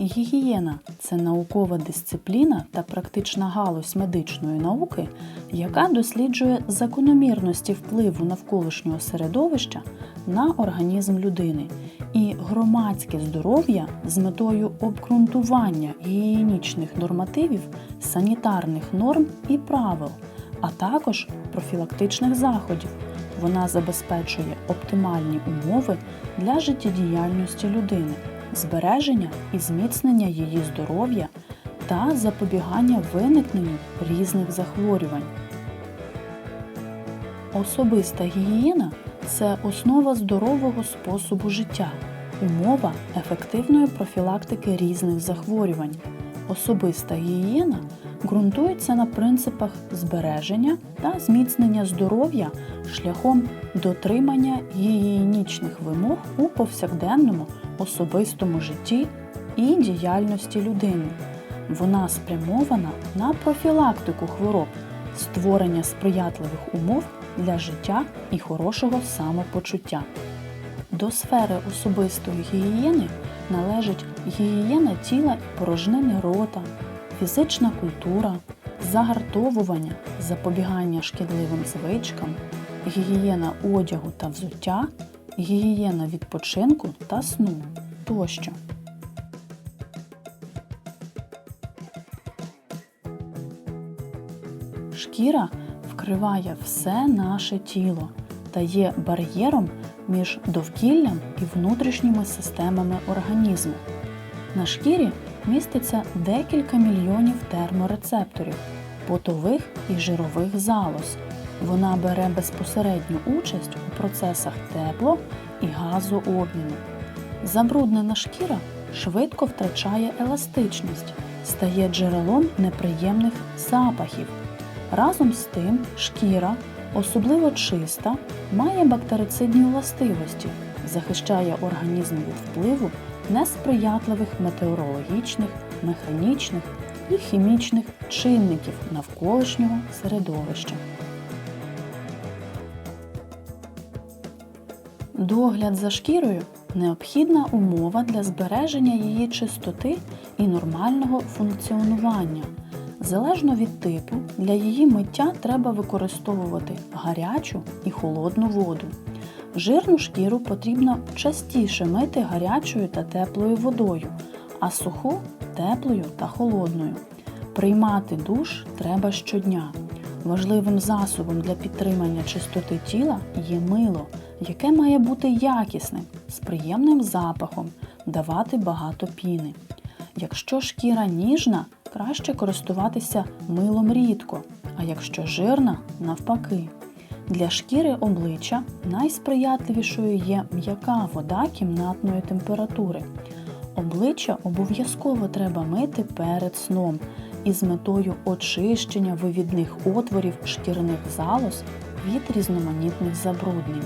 Гігієна це наукова дисципліна та практична галузь медичної науки, яка досліджує закономірності впливу навколишнього середовища на організм людини і громадське здоров'я з метою обґрунтування гігієнічних нормативів, санітарних норм і правил, а також профілактичних заходів. Вона забезпечує оптимальні умови для життєдіяльності людини, збереження і зміцнення її здоров'я та запобігання виникненню різних захворювань. Особиста гігієна це основа здорового способу життя, умова ефективної профілактики різних захворювань. Особиста гігієна ґрунтується на принципах збереження та зміцнення здоров'я шляхом дотримання гігієнічних вимог у повсякденному особистому житті і діяльності людини. Вона спрямована на профілактику хвороб, створення сприятливих умов для життя і хорошого самопочуття. До сфери особистої гігієни належить гігієна тіла і порожнини рота, фізична культура, загартовування, запобігання шкідливим звичкам, гігієна одягу та взуття, гігієна відпочинку та сну тощо. Шкіра вкриває все наше тіло та є бар'єром між довкіллям і внутрішніми системами організму. На шкірі міститься декілька мільйонів терморецепторів, потових і жирових залоз. Вона бере безпосередню участь у процесах тепло і газообміну. Забруднена шкіра швидко втрачає еластичність, стає джерелом неприємних запахів. Разом з тим, шкіра, особливо чиста, має бактерицидні властивості, захищає організм від впливу несприятливих метеорологічних, механічних і хімічних чинників навколишнього середовища. Догляд за шкірою необхідна умова для збереження її чистоти і нормального функціонування. Залежно від типу, для її миття треба використовувати гарячу і холодну воду. Жирну шкіру потрібно частіше мити гарячою та теплою водою, а суху теплою та холодною. Приймати душ треба щодня. Важливим засобом для підтримання чистоти тіла є мило, яке має бути якісним, з приємним запахом, давати багато піни. Якщо шкіра ніжна, краще користуватися милом рідко, а якщо жирна навпаки. Для шкіри обличчя найсприятливішою є м'яка вода кімнатної температури. Обличчя обов'язково треба мити перед сном із метою очищення вивідних отворів шкірних залоз від різноманітних забруднень.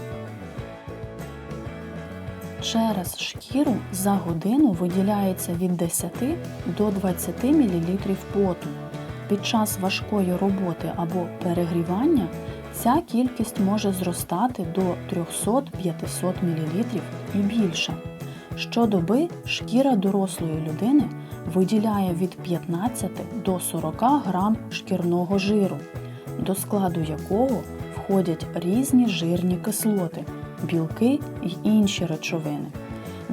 Через шкіру за годину виділяється від 10 до 20 мл поту. Під час важкої роботи або перегрівання ця кількість може зростати до 300-500 мл і більше. Щодоби шкіра дорослої людини виділяє від 15 до 40 грам шкірного жиру, до складу якого входять різні жирні кислоти, білки і інші речовини.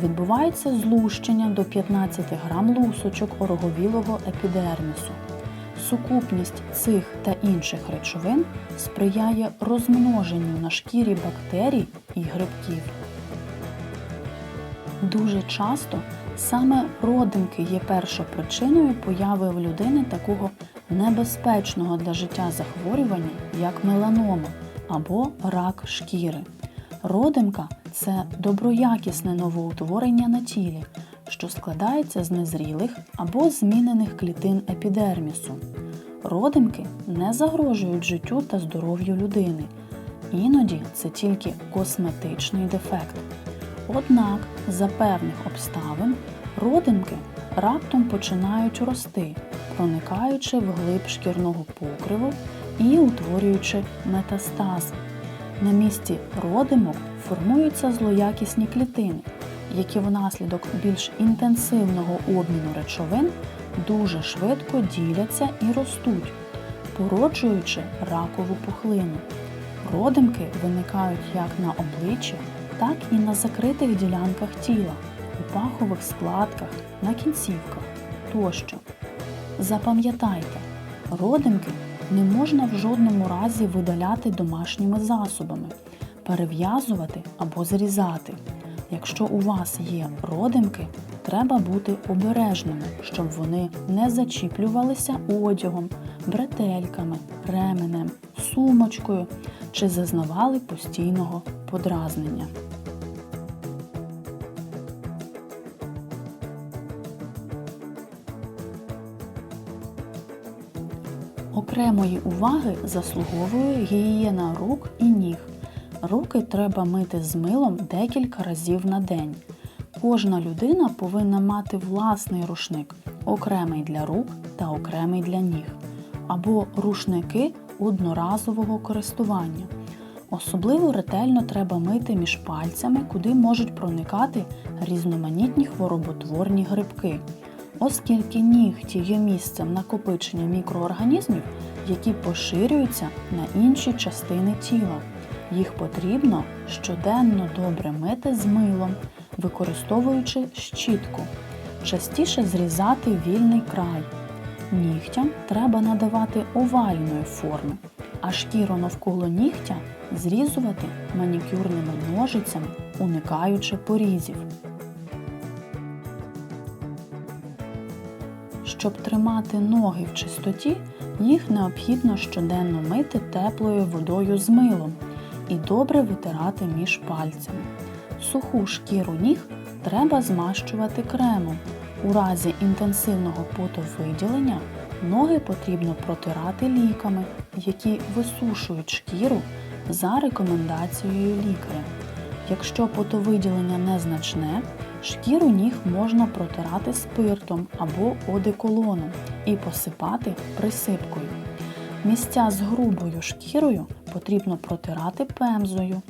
Відбувається злущення до 15 грам лусочок ороговілого епідермісу. Сукупність цих та інших речовин сприяє розмноженню на шкірі бактерій і грибків. Дуже часто саме родинки є першопричиною появи в людини такого небезпечного для життя захворювання, як меланома або рак шкіри. Родинка це доброякісне новоутворення на тілі, що складається з незрілих або змінених клітин епідермісу. Родинки не загрожують життю та здоров'ю людини. Іноді це тільки косметичний дефект. Однак, за певних обставин, родинки раптом починають рости, проникаючи в глиб шкірного покриву і утворюючи метастази. На місці родимок формуються злоякісні клітини, які внаслідок більш інтенсивного обміну речовин дуже швидко діляться і ростуть, породжуючи ракову пухлину. Родимки виникають як на обличчі, так і на закритих ділянках тіла, у пахових складках, на кінцівках тощо. Запам'ятайте, родимки не можна в жодному разі видаляти домашніми засобами, перев'язувати або зрізати. Якщо у вас є родимки, треба бути обережними, щоб вони не зачіплювалися одягом, бретельками, ременем, сумочкою чи зазнавали постійного подразнення. Окремої уваги заслуговує гігієна рук і ніг. Руки треба мити з милом декілька разів на день. Кожна людина повинна мати власний рушник, окремий для рук та окремий для ніг, або рушники одноразового користування. Особливо ретельно треба мити між пальцями, куди можуть проникати різноманітні хвороботворні грибки, оскільки нігті є місцем накопичення мікроорганізмів, які поширюються на інші частини тіла. Їх потрібно щоденно добре мити з милом, використовуючи щітку, частіше зрізати вільний край. Нігтям треба надавати овальної форми, а шкіру навколо нігтя зрізувати манікюрними ножицями, уникаючи порізів. Щоб тримати ноги в чистоті, їх необхідно щоденно мити теплою водою з милом і добре витирати між пальцями. Суху шкіру ніг треба змащувати кремом. У разі інтенсивного потовиділення ноги потрібно протирати ліками, які висушують шкіру за рекомендацією лікаря. Якщо потовиділення незначне, шкіру ніг можна протирати спиртом або одеколоном і посипати присипкою. Місця з грубою шкірою потрібно протирати пемзою.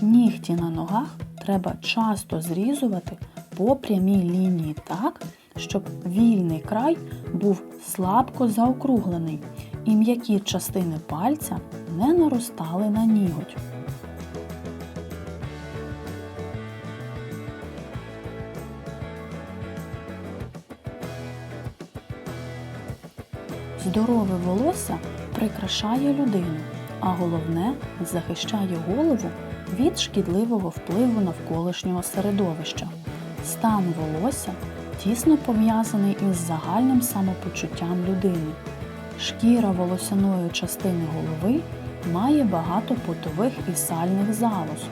Нігті на ногах треба часто зрізувати по прямій лінії так, щоб вільний край був слабко заокруглений і м'які частини пальця не наростали на ніготь. Здорове волосся прикрашає людину, а головне захищає голову від шкідливого впливу навколишнього середовища. Стан волосся тісно пов'язаний із загальним самопочуттям людини. Шкіра волосяної частини голови має багато потових і сальних залоз,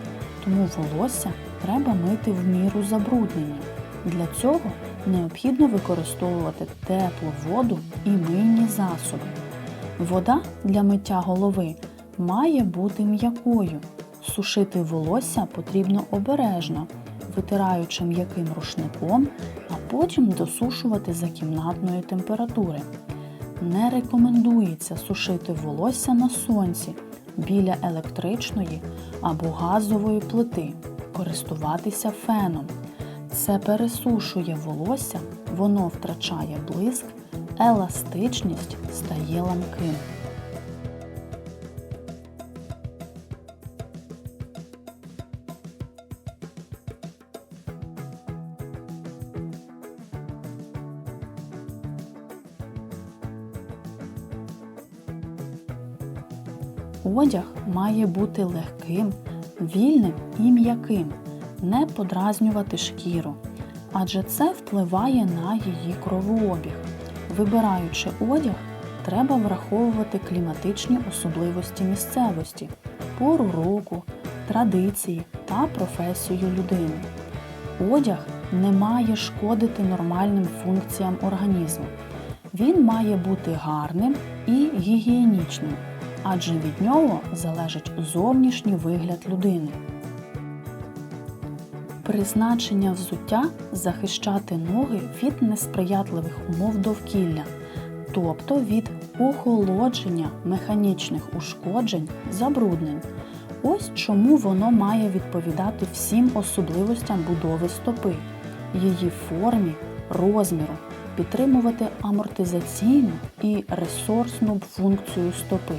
тому волосся треба мити в міру забруднення. Для цього необхідно використовувати теплу воду і мийні засоби. Вода для миття голови має бути м'якою. Сушити волосся потрібно обережно, витираючи м'яким рушником, потім досушувати за кімнатної температури. Не рекомендується сушити волосся на сонці біля електричної або газової плити, користуватися феном. Це пересушує волосся, воно втрачає блиск, еластичність стає ламким. Одяг має бути легким, вільним і м'яким, не подразнювати шкіру, адже це впливає на її кровообіг. Вибираючи одяг, треба враховувати кліматичні особливості місцевості, пору року, традиції та професію людини. Одяг не має шкодити нормальним функціям організму. Він має бути гарним і гігієнічним, адже від нього залежить зовнішній вигляд людини. Призначення взуття захищати ноги від несприятливих умов довкілля, тобто від охолодження механічних ушкоджень, забруднень. Ось чому воно має відповідати всім особливостям будови стопи, її формі, розміру, підтримувати амортизаційну і ресурсну функцію стопи,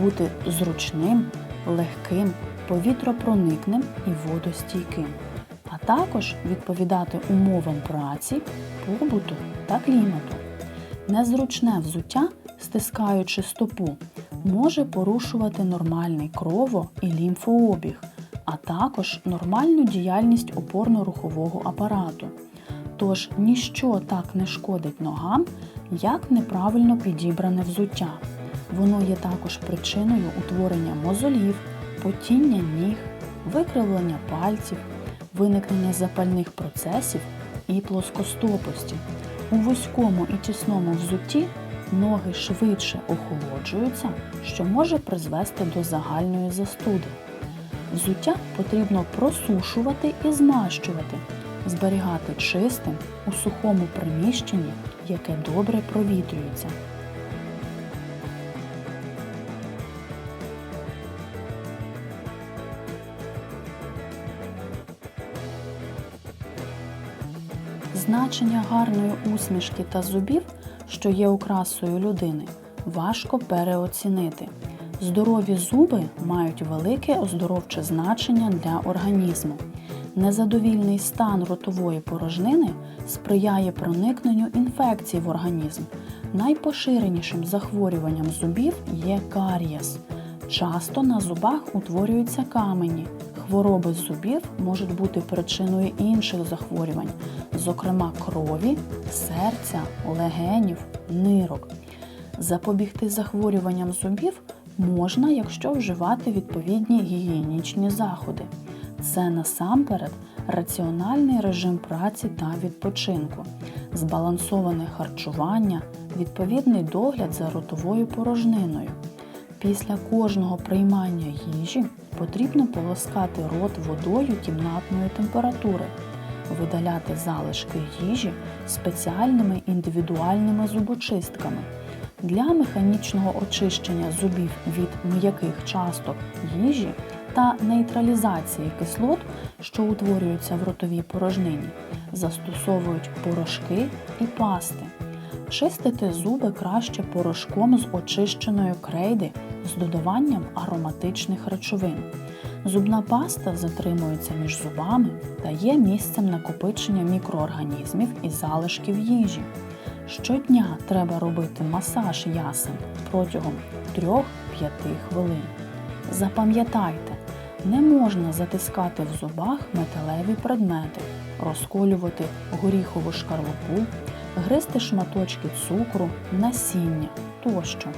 бути зручним, легким, повітропроникним і водостійким, а також відповідати умовам праці, побуту та клімату. Незручне взуття, стискаючи стопу, може порушувати нормальний крово і лімфообіг, а також нормальну діяльність опорно-рухового апарату. Тож ніщо так не шкодить ногам, як неправильно підібране взуття. Воно є також причиною утворення мозолів, потіння ніг, викривлення пальців, виникнення запальних процесів і плоскостопості. У вузькому і тісному взутті ноги швидше охолоджуються, що може призвести до загальної застуди. Взуття потрібно просушувати і змащувати, зберігати чистим у сухому приміщенні, яке добре провітрюється. Значення гарної усмішки та зубів, що є окрасою людини, важко переоцінити. Здорові зуби мають велике оздоровче значення для організму. Незадовільний стан ротової порожнини сприяє проникненню інфекцій в організм. Найпоширенішим захворюванням зубів є карієс. Часто на зубах утворюються камені. Хвороби зубів можуть бути причиною інших захворювань, зокрема крові, серця, легенів, нирок. Запобігти захворюванням зубів можна, якщо вживати відповідні гігієнічні заходи. Це насамперед раціональний режим праці та відпочинку, збалансоване харчування, відповідний догляд за ротовою порожниною. Після кожного приймання їжі потрібно полоскати рот водою кімнатної температури, видаляти залишки їжі спеціальними індивідуальними зубочистками. Для механічного очищення зубів від м'яких часток їжі та нейтралізації кислот, що утворюються в ротовій порожнині, застосовують порошки і пасти. Чистити зуби краще порошком з очищеної крейди з додаванням ароматичних речовин. Зубна паста затримується між зубами та є місцем накопичення мікроорганізмів і залишків їжі. Щодня треба робити масаж ясен протягом 3-5 хвилин. Запам'ятайте, не можна затискати в зубах металеві предмети, розколювати горіхову шкарлупу, гризти шматочки цукру, насіння тощо.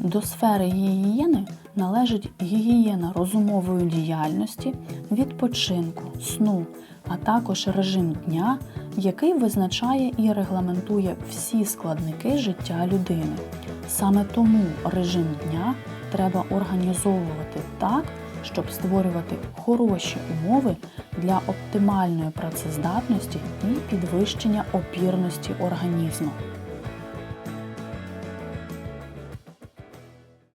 До сфери гігієни належить гігієна розумової діяльності, відпочинку, сну, а також режим дня, який визначає і регламентує всі складники життя людини. Саме тому режим дня треба організовувати так, щоб створювати хороші умови для оптимальної працездатності і підвищення опірності організму.